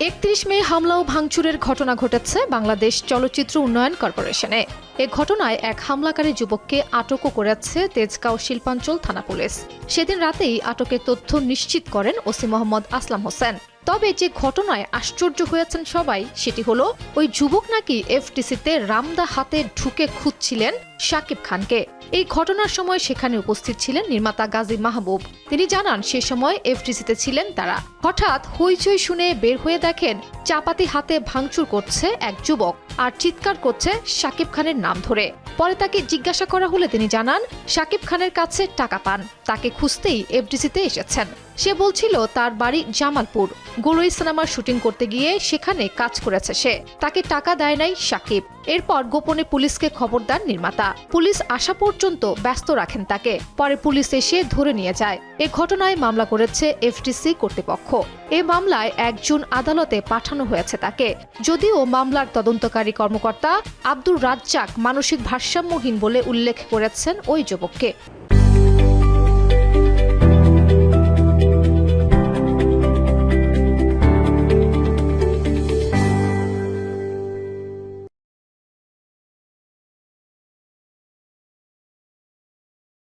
একত্রিশ মে হামলা ও ভাঙচুরের ঘটনা ঘটেছে বাংলাদেশ চলচ্চিত্র উন্নয়ন কর্পোরেশনে। এ ঘটনায় এক হামলাকারী যুবককে আটকও করেছে তেজগাঁও শিল্পাঞ্চল থানা পুলিশ। সেদিন রাতেই আটকের তথ্য নিশ্চিত করেন ওসি মোহাম্মদ আসলাম হোসেন। তবে যে ঘটনায় আশ্চর্য হয়েছেন সবাই সেটি হলো, ওই যুবক নাকি এফটিসিতে রামদা হাতে ঢুকে খুঁজছিলেন শাকিব খানকে। এই ঘটনার সময় সেখানে উপস্থিত ছিলেন নির্মাতা গাজী মাহবুব। তিনি জানান, সে সময় এফটিসিতে ছিলেন তারা। হঠাৎ হইচই শুনে বের হয়ে দেখেন চাপাতি হাতে ভাঙচুর করছে এক যুবক আর চিৎকার করছে শাকিব খানের নাম ধরে। পরে তাকে জিজ্ঞাসা করা হলে তিনি জানান, শাকিব খানের কাছে টাকা পান। তাকে খুঁজতেই এফডিসিতে এসেছেন। সে বলছিল, তার বাড়ি জামালপুর। গোলই সিনেমার শুটিং করতে গিয়ে সেখানে কাজ করেছে সে। তাকে টাকা দেয় নাই সাকিব এরপর গোপনে পুলিশকে খবর দেন নির্মাতা। পুলিশ আসা পর্যন্ত ব্যস্ত রাখেন তাকে। পরে পুলিশ এসে ধরে নিয়ে যায়। এ ঘটনায় মামলা করেছে এফটিসি কর্তৃপক্ষ। এ মামলায় একজন আদালতে পাঠানো হয়েছে তাকে। যদিও মামলার তদন্তকারী কর্মকর্তা আব্দুর রাজ্জাক মানসিক ভারসাম্যহীন বলে উল্লেখ করেছেন ওই যুবককে।